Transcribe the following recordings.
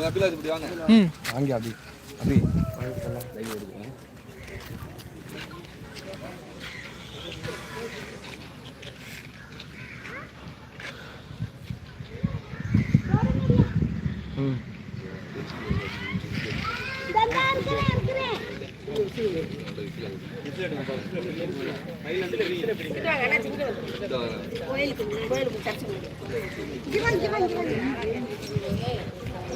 அபிலாஜ் இப்படி வாங்க. ம். வாங்க அபி. அபி. லைவ் எடுக்கிறேன் ம். கோயிலுக்கு கோயிலுக்கு சர்ச்சுக்கு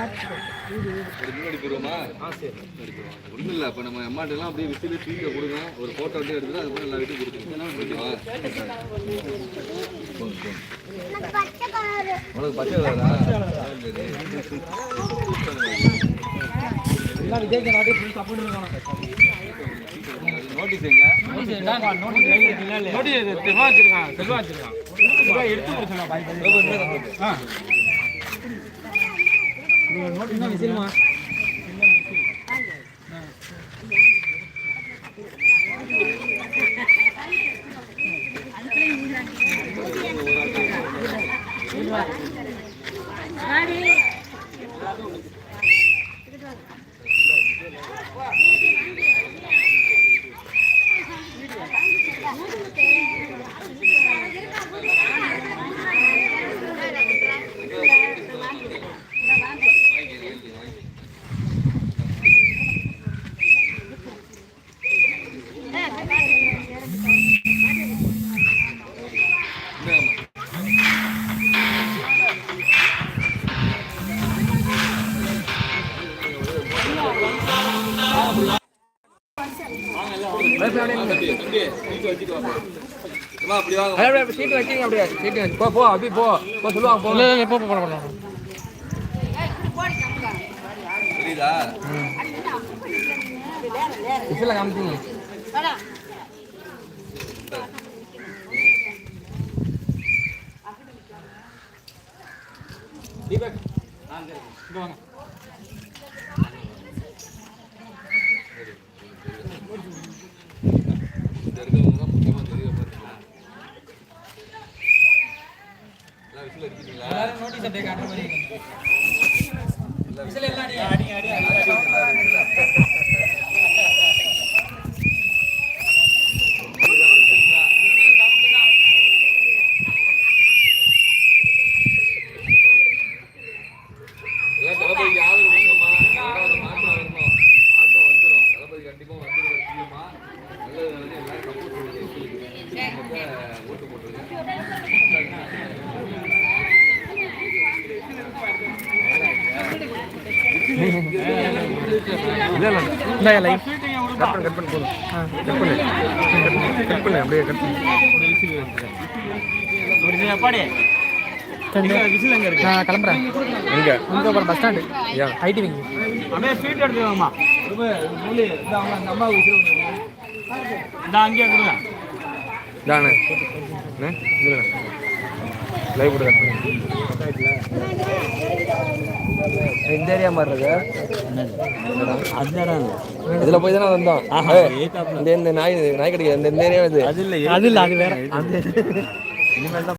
முன்னாடி போயிருவோமா ஒன்றும் இல்லை இப்போ நம்ம அம்மாட்டெல்லாம் அப்படியே விசிலு டிவியில் கொடுங்க ஒரு ஃபோட்டோ அப்படியே எடுத்துட்டு அதுக்கப்புறம் எல்லா வீட்டுக்கும் கொடுத்துருங்க. ஓகேவா? உனக்கு பச்சை கலரா? எல்லாம் விஜய்க்கு நாட்டி ஃபுல் சப்போர்ட் இருக்காங்க. நோட்டீஸ் எங்க? நோட்டி தெளிவா வச்சிருக்கான் தெளிவா வச்சிருக்கான். எடுத்து கொடுத்துருக்கான் ஆ. நோட்டி சீட்டு வச்சிங்க அப்படியே சீட்டு போ போ அபி போ போ சொல்லுவாங்க போ இல்லை போ காமிச்சிங்க தீபக். இங்க வாங்க இந்த இருக்கவங்க தான் முக்கியமாக தெரிய பார்த்தீங்களா எல்லாம் விசில் அடிக்கிறீங்களா எல்லாரும் நோட்டீஸ் அப்படியே காட்டுற மாதிரி. இந்த லைஃப் கட் பண்ணு கட் பண்ணு போதும் கட் பண்ணு கட் பண்ணு அப்படியே கட் விசில் நான் கிளம்புறேன் பஸ் ஸ்டாண்டு ஏன் ஐடி அப்படியே ஸ்வீட் அங்கேயே கொடுங்க தானே லைவ் கூட கட் பண்ணு இந்த ஏரியா மாதிரி இருக்கு. இதுல போய் தானே வந்தோம். இந்த இந்த நாய் நாய் கடிக்க இந்த இந்த ஏரியா இது. அது இல்லை அது இல்லை அது வேற. அந்த இனிமேல் தான்